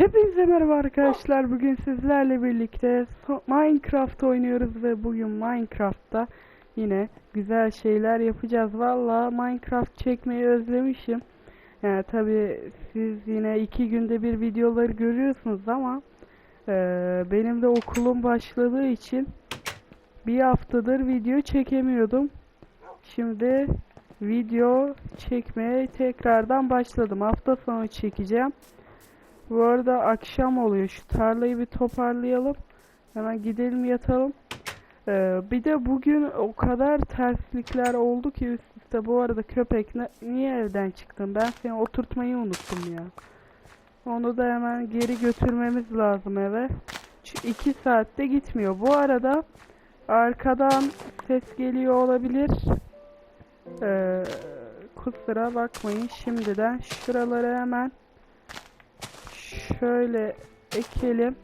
Hepinize merhaba arkadaşlar. Bugün sizlerle birlikte Minecraft oynuyoruz ve bugün Minecraft'ta yine güzel şeyler yapacağız. Valla Minecraft çekmeyi özlemişim. Yani tabi siz yine iki günde bir videoları görüyorsunuz ama eee, benim de okulum başladığı için bir haftadır video çekemiyordum. Şimdi video çekmeye tekrardan başladım. Hafta sonu çekeceğim. Bu arada akşam oluyor. Şu tarlayı bir toparlayalım. Hemen gidelim yatalım. Ee, bir de bugün o kadar terslikler oldu ki üst üste. Bu arada köpek ne- niye evden çıktın? Ben seni oturtmayı unuttum ya. Onu da hemen geri götürmemiz lazım eve. Şu iki saatte gitmiyor. Bu arada arkadan ses geliyor olabilir. Ee, kusura bakmayın şimdiden. Şuraları hemen şöyle ekelim.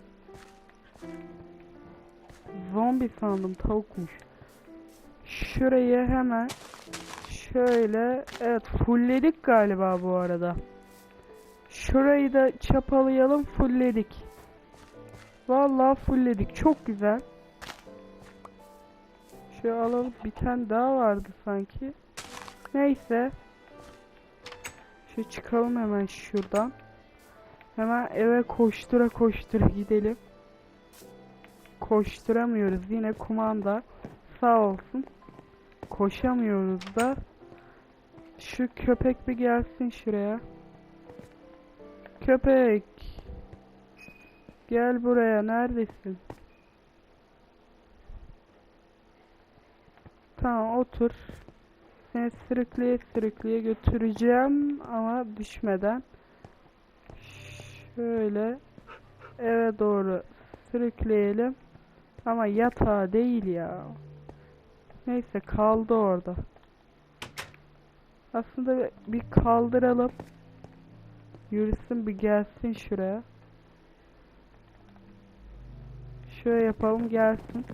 Zombi sandım tavukmuş. Şurayı hemen şöyle evet fullledik galiba bu arada. Şurayı da çapalayalım fullledik. Vallahi fullledik çok güzel. Şu alalım bir tane daha vardı sanki. Neyse. Şu çıkalım hemen şuradan. Hemen eve koştura koştura gidelim. Koşturamıyoruz yine kumanda sağ olsun. Koşamıyoruz da. Şu köpek bir gelsin şuraya. Köpek. Gel buraya neredesin? Tamam otur. Seni sürükleye sürükleye götüreceğim ama düşmeden. Şöyle eve doğru sürükleyelim. Ama yatağa değil ya. Neyse kaldı orada. Aslında bir- kaldıralım. Yürüsün bir gelsin şuraya. Şöyle yapalım gelsin.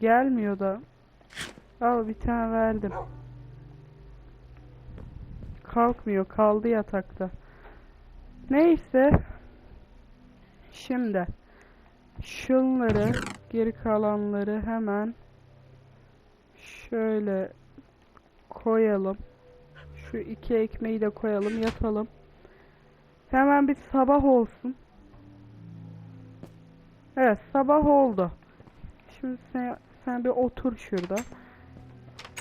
Gelmiyor da. Al bir tane verdim. Kalkmıyor kaldı yatakta. Neyse. Şimdi şunları geri kalanları hemen şöyle koyalım. Şu iki ekmeği de koyalım yatalım. Hemen bir sabah olsun. Evet sabah oldu. Şimdi sen, sen bir otur şurada.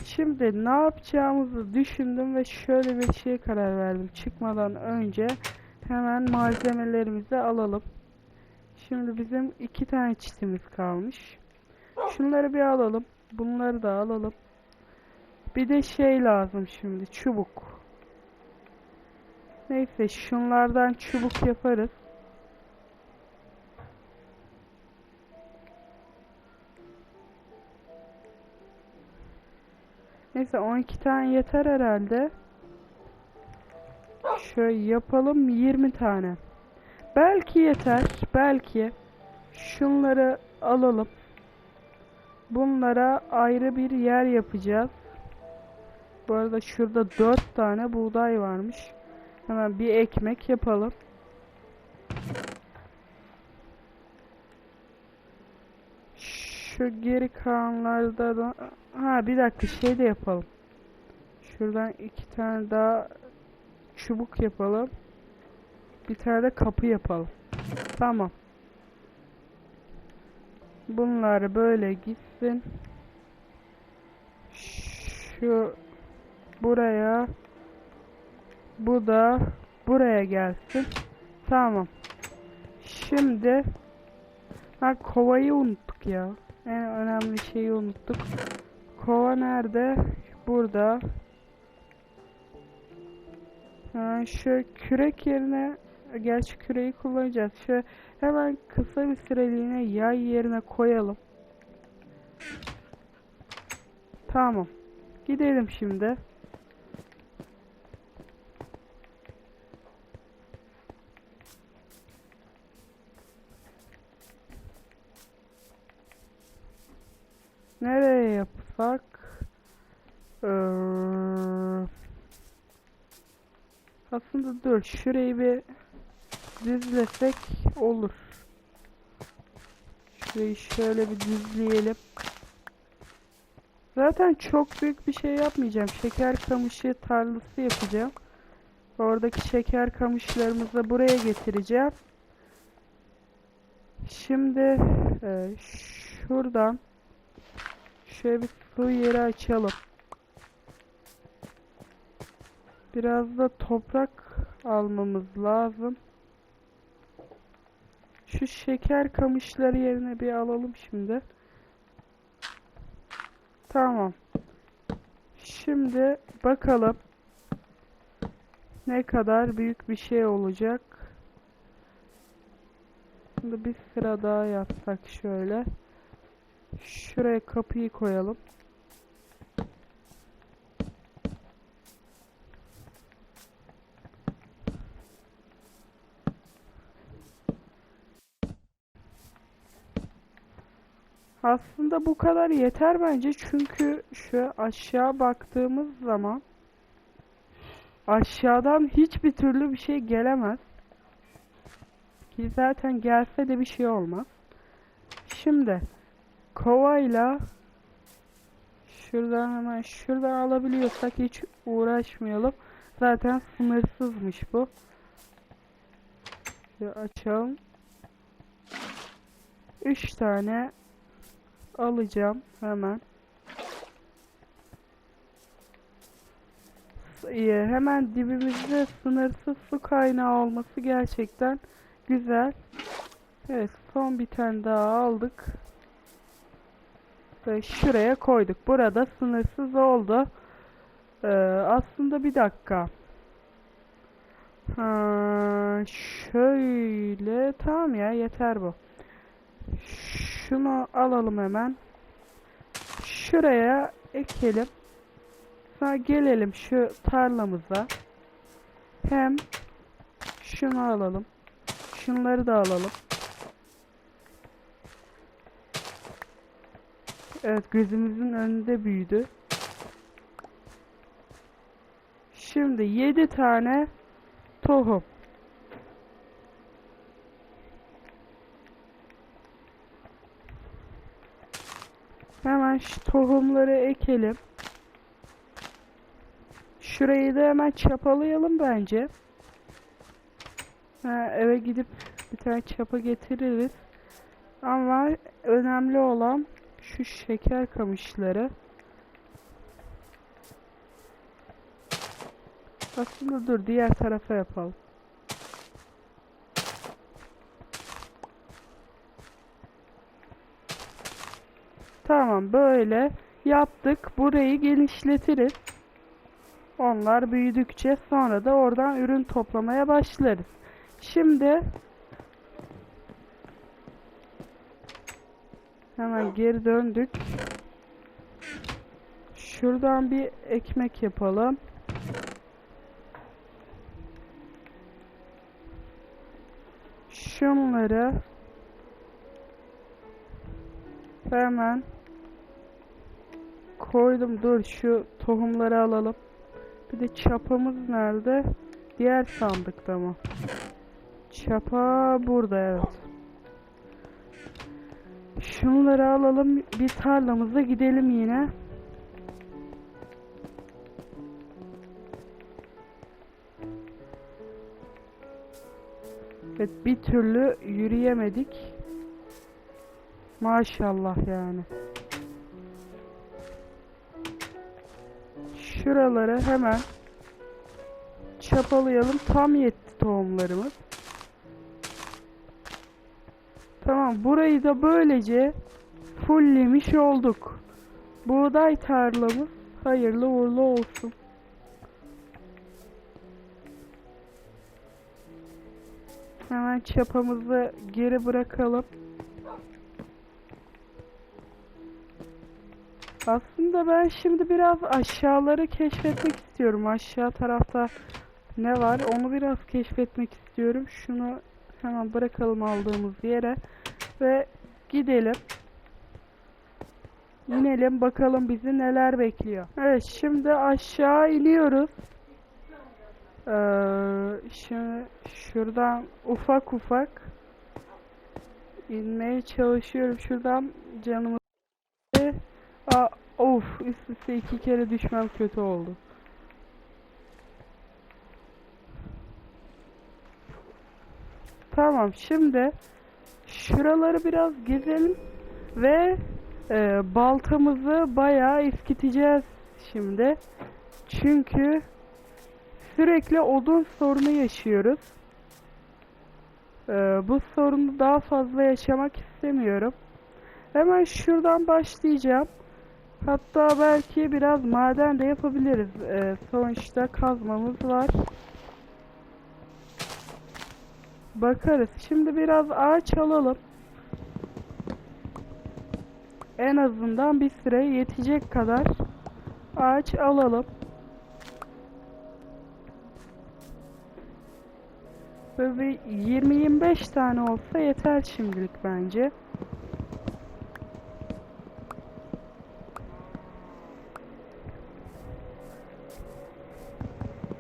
Şimdi ne yapacağımızı düşündüm ve şöyle bir şeye karar verdim. Çıkmadan önce hemen malzemelerimizi alalım. Şimdi bizim iki tane çitimiz kalmış. Şunları bir alalım. Bunları da alalım. Bir de şey lazım şimdi. Çubuk. Neyse şunlardan çubuk yaparız. Neyse 12 tane yeter herhalde. Şöyle yapalım 20 tane. Belki yeter. Belki. Şunları alalım. Bunlara ayrı bir yer yapacağız. Bu arada şurada 4 tane buğday varmış. Hemen bir ekmek yapalım. Şu geri kalanlarda da... Ha bir dakika şey de yapalım. Şuradan iki tane daha çubuk yapalım. Bir tane de kapı yapalım. Tamam. Bunlar böyle gitsin. Şu buraya bu da buraya gelsin. Tamam. Şimdi ha kovayı unuttuk ya. En önemli şeyi unuttuk. Kova nerede? Burada. Ha, şu kürek yerine gerçi küreği kullanacağız. Şu hemen kısa bir süreliğine yay yerine koyalım. Tamam. Gidelim şimdi. Nereye yapsak? Ee, aslında dur şurayı bir düzlesek olur. Şurayı şöyle bir düzleyelim. Zaten çok büyük bir şey yapmayacağım. Şeker kamışı tarlası yapacağım. Oradaki şeker kamışlarımızı buraya getireceğim. Şimdi e, şuradan şöyle bir su yeri açalım. Biraz da toprak almamız lazım. Şu şeker kamışları yerine bir alalım şimdi. Tamam. Şimdi bakalım ne kadar büyük bir şey olacak. Şimdi bir sıra daha yapsak şöyle. Şuraya kapıyı koyalım. Aslında bu kadar yeter bence çünkü şu aşağı baktığımız zaman aşağıdan hiçbir türlü bir şey gelemez. Ki zaten gelse de bir şey olmaz. Şimdi kovayla şuradan hemen şuradan alabiliyorsak hiç uğraşmayalım. Zaten sınırsızmış bu. Şöyle açalım. 3 tane alacağım hemen. Hemen dibimizde sınırsız su kaynağı olması gerçekten güzel. Evet son bir tane daha aldık. Ve şuraya koyduk. Burada sınırsız oldu. Ee, aslında bir dakika. Ha, şöyle tamam ya yeter bu. Şunu alalım hemen. Şuraya ekelim. Sonra gelelim şu tarlamıza. Hem şunu alalım. Şunları da alalım. Evet gözümüzün önünde büyüdü. Şimdi 7 tane tohum. Hemen şu tohumları ekelim. Şurayı da hemen çapalayalım bence. Ha, eve gidip bir tane çapa getiririz. Ama önemli olan şu şeker kamışları. Aslında dur diğer tarafa yapalım. Tamam böyle yaptık. Burayı genişletiriz. Onlar büyüdükçe sonra da oradan ürün toplamaya başlarız. Şimdi hemen geri döndük. Şuradan bir ekmek yapalım. Şunları hemen koydum. Dur şu tohumları alalım. Bir de çapamız nerede? Diğer sandıkta mı? Çapa burada evet. Şunları alalım. Bir tarlamıza gidelim yine. Evet bir türlü yürüyemedik. Maşallah yani. Şuraları hemen çapalayalım. Tam yetti tohumlarımız. Tamam burayı da böylece fulllemiş olduk. Buğday tarlamız hayırlı uğurlu olsun. Hemen çapamızı geri bırakalım. Aslında ben şimdi biraz aşağıları keşfetmek istiyorum. Aşağı tarafta ne var onu biraz keşfetmek istiyorum. Şunu hemen bırakalım aldığımız yere ve gidelim. İnelim bakalım bizi neler bekliyor. Evet şimdi aşağı iniyoruz. Ee, şimdi şuradan ufak ufak inmeye çalışıyorum. Şuradan canımı Aa, of üst üste iki kere düşmem kötü oldu. Tamam şimdi şuraları biraz gezelim ve e, baltamızı bayağı eskiteceğiz şimdi. Çünkü sürekli odun sorunu yaşıyoruz. E, bu sorunu daha fazla yaşamak istemiyorum. Hemen şuradan başlayacağım. Hatta belki biraz maden de yapabiliriz. E, sonuçta kazmamız var. Bakarız. Şimdi biraz ağaç alalım. En azından bir süre yetecek kadar ağaç alalım. Böyle bir 20-25 tane olsa yeter şimdilik bence.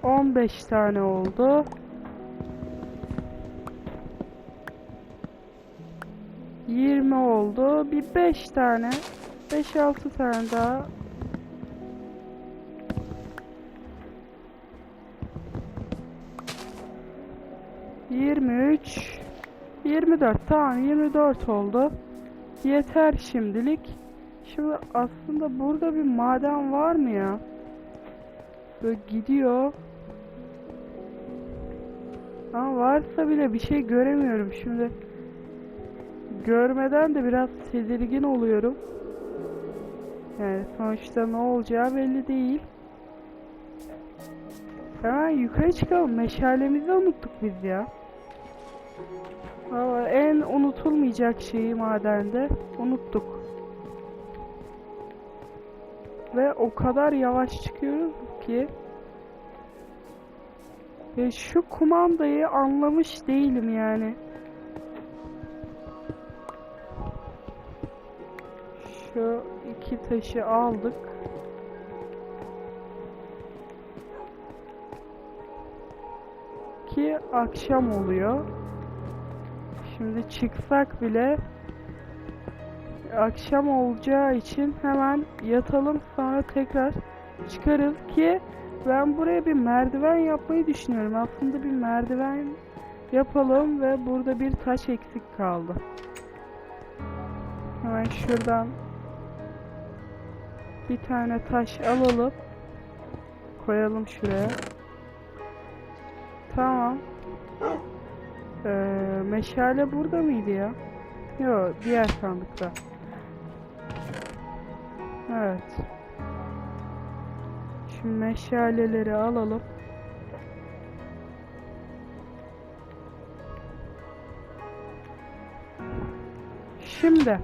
On beş tane oldu. Yirmi oldu. Bir beş tane. Beş altı tane daha. Yirmi üç. Yirmi dört. Tamam yirmi dört oldu. Yeter şimdilik. Şimdi aslında burada bir maden var mı ya? Böyle gidiyor. Ama varsa bile bir şey göremiyorum şimdi. Görmeden de biraz tedirgin oluyorum. Yani sonuçta ne olacağı belli değil. Hemen yukarı çıkalım. Meşalemizi unuttuk biz ya. Ama en unutulmayacak şeyi madende unuttuk. Ve o kadar yavaş çıkıyoruz ki ve şu kumandayı anlamış değilim yani. Şu iki taşı aldık. Ki akşam oluyor. Şimdi çıksak bile akşam olacağı için hemen yatalım sonra tekrar çıkarız ki ben buraya bir merdiven yapmayı düşünüyorum. Aslında bir merdiven yapalım ve burada bir taş eksik kaldı. Hemen şuradan bir tane taş alalım. Koyalım şuraya. Tamam. Ee, meşale burada mıydı ya? Yok, diğer sandıkta. Evet. Şu meşaleleri alalım. Şimdi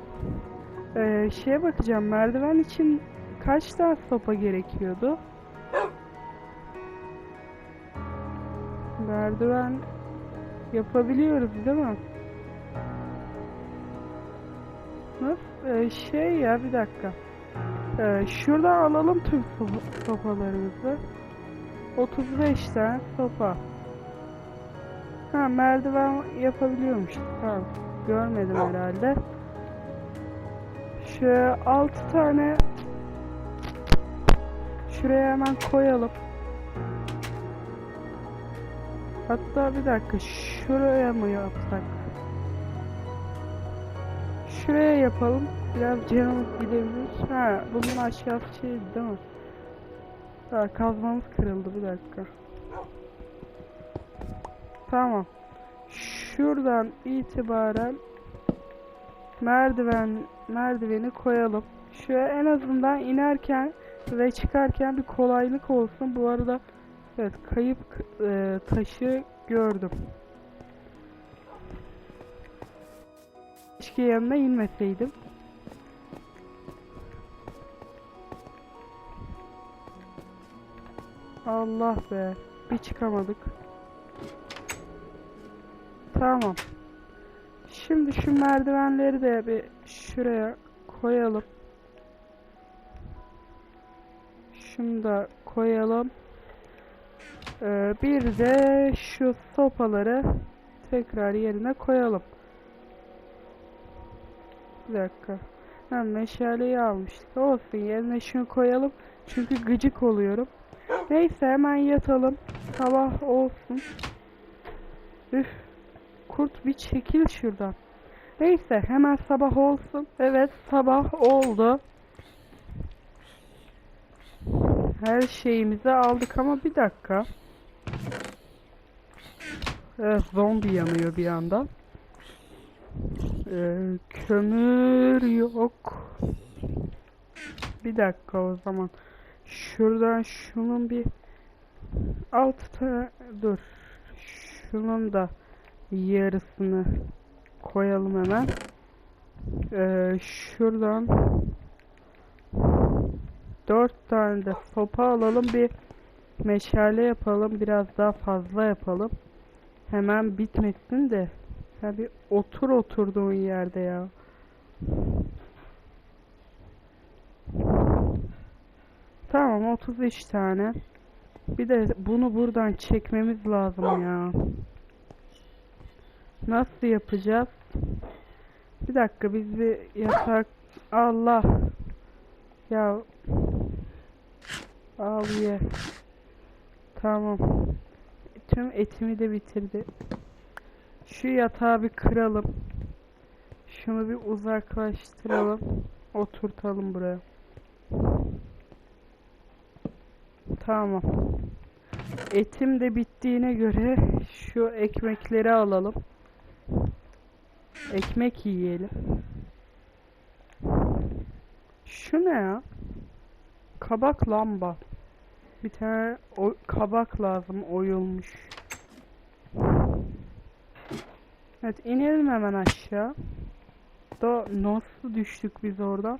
eee şeye bakacağım. Merdiven için kaç tane sopa gerekiyordu? Merdiven yapabiliyoruz değil mi? Nasıl? Eee, şey ya bir dakika. Ee, şuradan alalım tüm sopa- sopalarımızı. 35 tane sopa. Ha merdiven yapabiliyormuş. Tamam. Görmedim herhalde. Şöyle 6 tane şuraya hemen koyalım. Hatta bir dakika şuraya mı yapsak? Şuraya yapalım. Biraz canımız gidebilir. Ha, bunun aşağısı şey değil mi? Ha, kazmamız kırıldı bir dakika. Tamam. Şuradan itibaren merdiven merdiveni koyalım. Şöyle en azından inerken ve çıkarken bir kolaylık olsun. Bu arada evet kayıp e, taşı gördüm. Keşke yanına inmeseydim. Allah be. Bir çıkamadık. Tamam. Şimdi şu merdivenleri de bir şuraya koyalım. Şunu da koyalım. Ee, bir de şu sopaları tekrar yerine koyalım. Bir dakika. Ha, meşaleyi almıştık. Olsun yerine şunu koyalım. Çünkü gıcık oluyorum. Neyse hemen yatalım. Sabah olsun. Üf. Kurt bir çekil şuradan. Neyse hemen sabah olsun. Evet sabah oldu. Her şeyimizi aldık ama bir dakika. Evet zombi yanıyor bir anda. Ee, kömür yok. Bir dakika o zaman. Şuradan şunun bir alt ta- dur. Şunun da yarısını koyalım hemen. Ee, şuradan dört tane de sopa alalım bir meşale yapalım biraz daha fazla yapalım. Hemen bitmesin de. Ya bir otur oturduğun yerde ya. Tamam 33 tane. Bir de bunu buradan çekmemiz lazım ya. Nasıl yapacağız? Bir dakika biz bir yatak Allah ya al ye. Tamam. Tüm etimi de bitirdi. Şu yatağı bir kıralım. Şunu bir uzaklaştıralım. Oturtalım buraya. Tamam. Etim de bittiğine göre şu ekmekleri alalım. Ekmek yiyelim. Şu ne ya? Kabak lamba. Bir tane o kabak lazım oyulmuş. Evet inelim hemen aşağı. Da nasıl düştük biz oradan?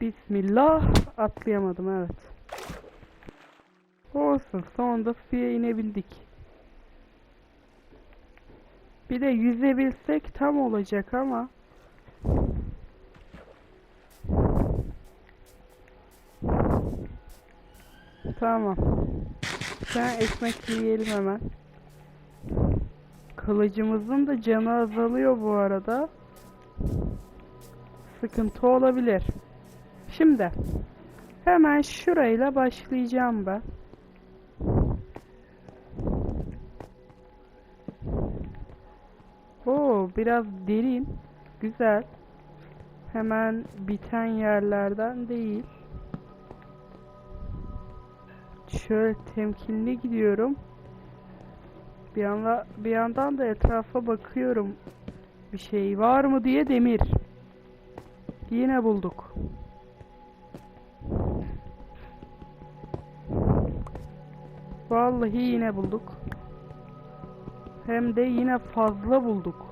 Bismillah atlayamadım evet. Olsun sonunda suya inebildik. Bir de yüzebilsek tam olacak ama. Tamam. Sen ekmek yiyelim hemen. Kılıcımızın da canı azalıyor bu arada. Sıkıntı olabilir. Şimdi hemen şurayla başlayacağım ben. Oo biraz derin. Güzel. Hemen biten yerlerden değil. Şöyle temkinli gidiyorum. Bir anda bir yandan da etrafa bakıyorum. Bir şey var mı diye demir. Yine bulduk. Vallahi yine bulduk. Hem de yine fazla bulduk.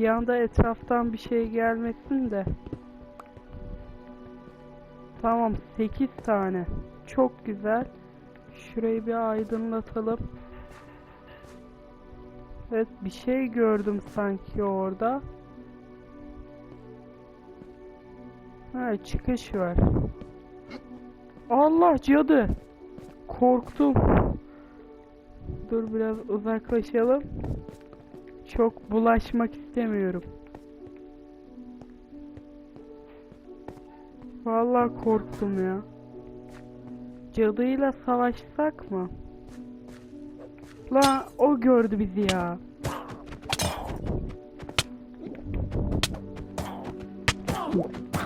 Bir anda etraftan bir şey gelmesin de. Tamam 8 tane. Çok güzel. Şurayı bir aydınlatalım. Evet bir şey gördüm sanki orada. Ha çıkış var. Allah cadı. Korktum. Dur biraz uzaklaşalım. Çok bulaşmak istemiyorum. Vallahi korktum ya. Cadıyla savaşsak mı? La o gördü bizi ya.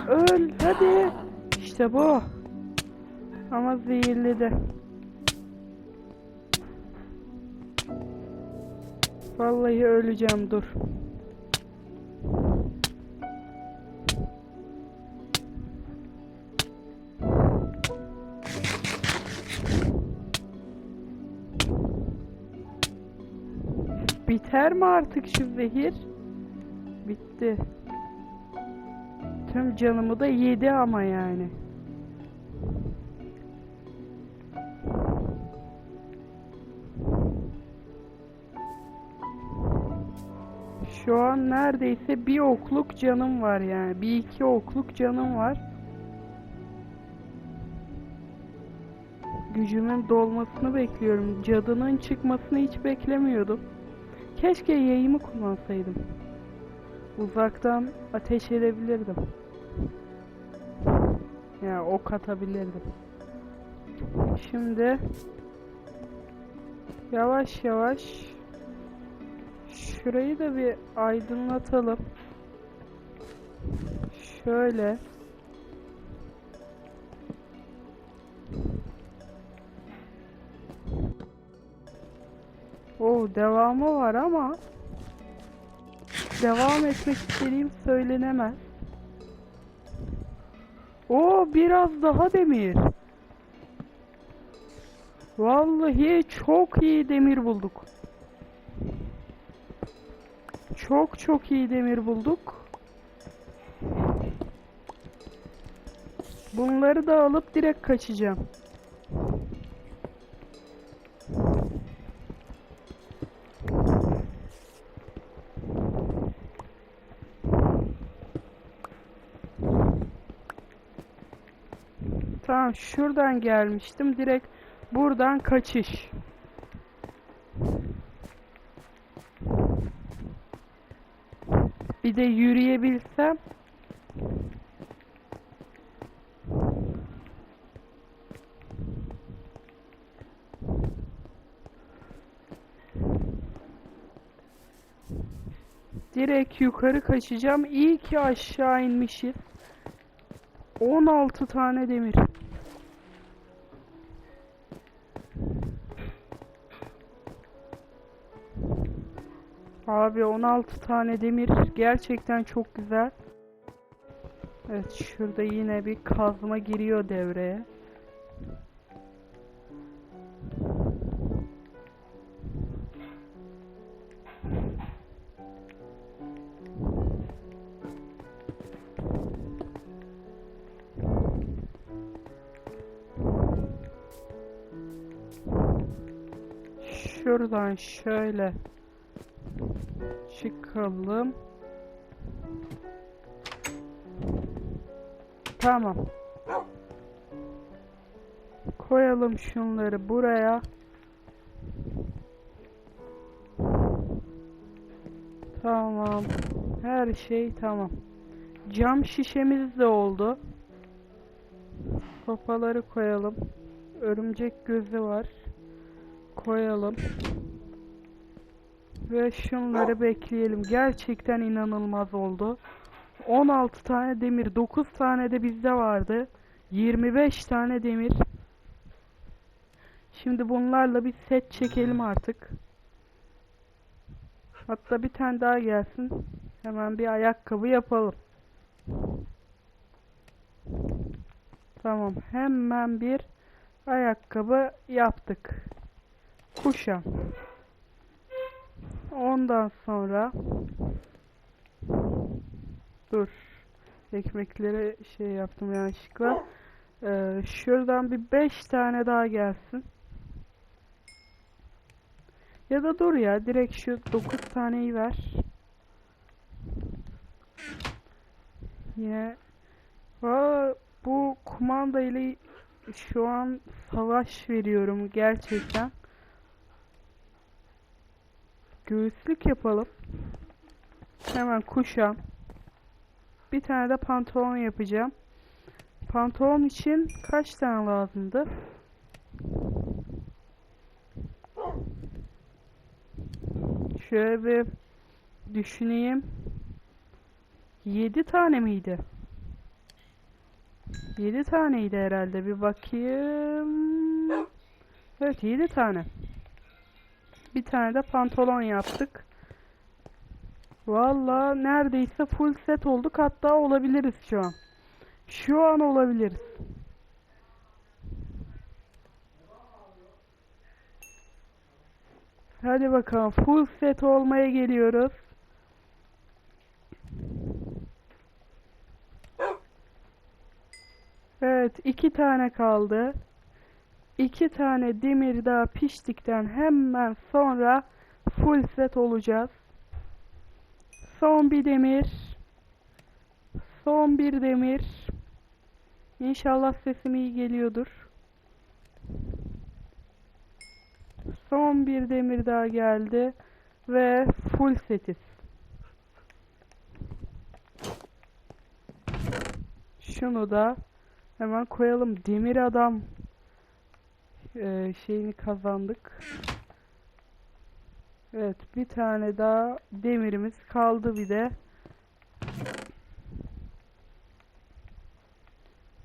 Öl hadi. İşte bu. Ama zehirledi. Vallahi öleceğim dur. Biter mi artık şu zehir? Bitti. Tüm canımı da yedi ama yani. Şu an neredeyse bir okluk canım var yani. Bir iki okluk canım var. Gücümün dolmasını bekliyorum. Cadının çıkmasını hiç beklemiyordum. Keşke yayımı kullansaydım. Uzaktan ateş edebilirdim. Ya ok atabilirdim. Şimdi yavaş yavaş şurayı da bir aydınlatalım. Şöyle. O devamı var ama devam etmek istediğim söylenemez. O biraz daha demir. Vallahi çok iyi demir bulduk. Çok çok iyi demir bulduk. Bunları da alıp direkt kaçacağım. Tamam şuradan gelmiştim. Direkt buradan kaçış. Bir de yürüyebilsem. Direkt yukarı kaçacağım. İyi ki aşağı inmişiz. 16 tane demir. Abi 16 tane demir gerçekten çok güzel. Evet şurada yine bir kazma giriyor devreye. Şuradan şöyle çıkalım. Tamam. Koyalım şunları buraya. Tamam. Her şey tamam. Cam şişemiz de oldu. Sopaları koyalım. Örümcek gözü var. Koyalım. Ve şunları bekleyelim. Gerçekten inanılmaz oldu. 16 tane demir, 9 tane de bizde vardı. 25 tane demir. Şimdi bunlarla bir set çekelim artık. Hatta bir tane daha gelsin. Hemen bir ayakkabı yapalım. Tamam. Hemen bir ayakkabı yaptık. Kuşam. Ondan sonra dur ekmekleri şey yaptım yanlışlıkla. Ee, şuradan bir 5 tane daha gelsin. Ya da dur ya direkt şu 9 taneyi ver. Yine Aa, bu kumanda ile şu an savaş veriyorum gerçekten. Göğüslük yapalım. Hemen kuşam. Bir tane de pantolon yapacağım. Pantolon için kaç tane lazımdı? Şöyle bir düşüneyim. 7 tane miydi? 7 taneydi herhalde. Bir bakayım. Evet 7 tane. Bir tane de pantolon yaptık. Valla neredeyse full set olduk. Hatta olabiliriz şu an. Şu an olabiliriz. Hadi bakalım. Full set olmaya geliyoruz. Evet, iki tane kaldı. İki tane demir daha piştikten hemen sonra full set olacağız. Son bir demir. Son bir demir. İnşallah sesim iyi geliyordur. Son bir demir daha geldi. Ve full setiz. Şunu da hemen koyalım. Demir adam eee, şeyini kazandık. Evet, bir tane daha demirimiz kaldı bir de.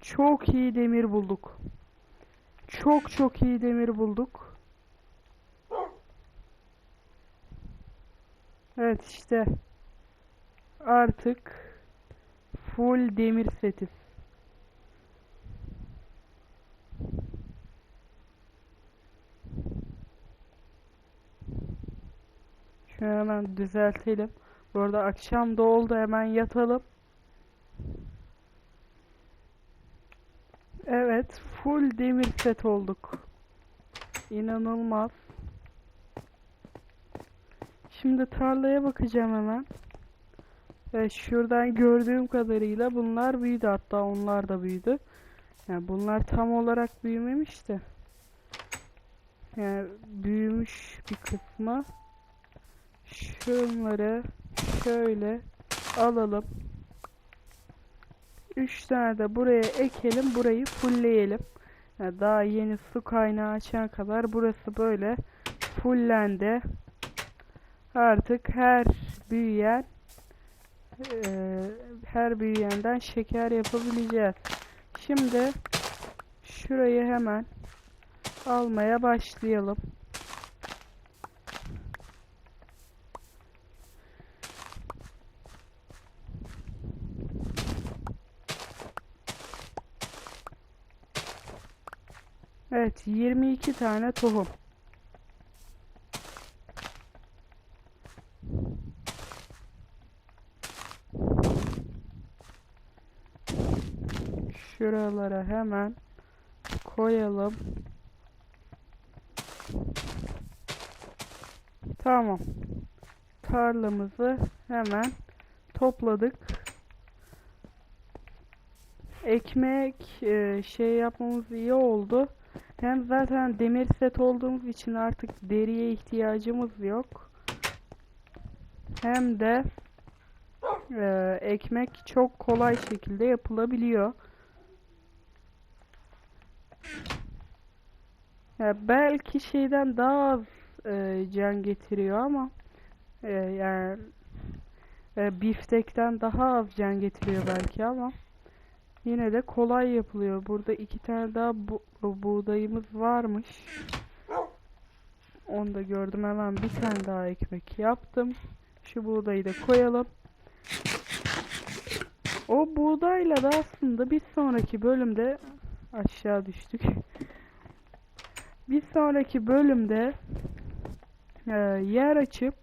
Çok iyi demir bulduk. Çok çok iyi demir bulduk. Evet işte artık full demir setiz. Şunu hemen düzeltelim. Bu arada akşam da oldu hemen yatalım. Evet, full demir set olduk. İnanılmaz. Şimdi tarlaya bakacağım hemen. Evet, şuradan gördüğüm kadarıyla bunlar büyüdü. Hatta onlar da büyüdü. Yani bunlar tam olarak büyümemiş de. Yani büyümüş bir kısmı. Şunları şöyle alalım. 3 tane de buraya ekelim. Burayı fullleyelim. Yani daha yeni su kaynağı açana kadar burası böyle fullendi. Artık her büyüyen eee, her büyüyenden şeker yapabileceğiz. Şimdi şurayı hemen almaya başlayalım. Evet, 22 tane tohum. Şuralara hemen koyalım. Tamam. Tarlamızı hemen topladık. Ekmek e, şey yapmamız iyi oldu. Hem zaten demir set olduğumuz için artık deriye ihtiyacımız yok. Hem de e, ekmek çok kolay şekilde yapılabiliyor. Ya belki şeyden daha az e, can getiriyor ama e, yani e, biftekten daha az can getiriyor belki ama yine de kolay yapılıyor. Burada iki tane daha bu buğdayımız varmış. Onu da gördüm hemen bir tane daha ekmek yaptım. Şu buğdayı da koyalım. O buğdayla da aslında bir sonraki bölümde aşağı düştük. Bir sonraki bölümde e, yer açıp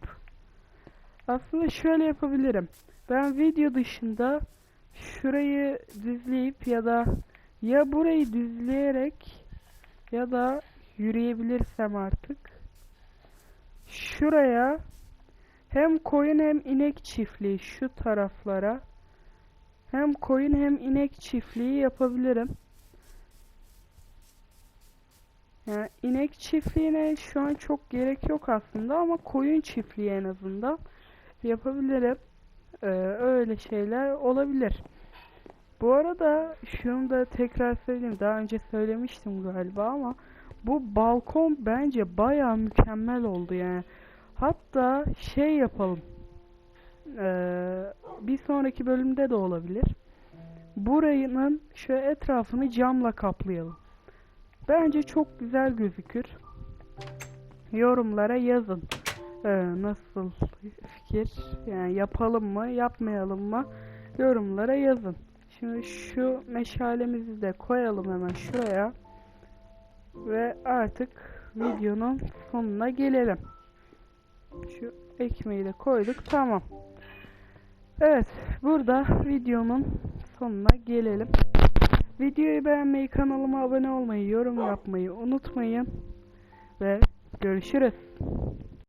aslında şöyle yapabilirim. Ben video dışında şurayı düzleyip ya da ya burayı düzleyerek ya da yürüyebilirsem artık şuraya hem koyun hem inek çiftliği şu taraflara hem koyun hem inek çiftliği yapabilirim. Yani inek çiftliğine şu an çok gerek yok aslında ama koyun çiftliği en azından yapabilirim. Ee, öyle şeyler olabilir. Bu arada şunu da tekrar söyleyeyim. Daha önce söylemiştim galiba ama bu balkon bence baya mükemmel oldu yani. Hatta şey yapalım. Ee, bir sonraki bölümde de olabilir. Burayının şu etrafını camla kaplayalım. Bence çok güzel gözükür. Yorumlara yazın. Ee, nasıl fikir? Yani yapalım mı, yapmayalım mı? Yorumlara yazın. Şimdi şu meşalemizi de koyalım hemen şuraya. Ve artık videonun sonuna gelelim. Şu ekmeği de koyduk. Tamam. Evet. Burada videonun sonuna gelelim. Videoyu beğenmeyi, kanalıma abone olmayı, yorum yapmayı unutmayın. Ve görüşürüz.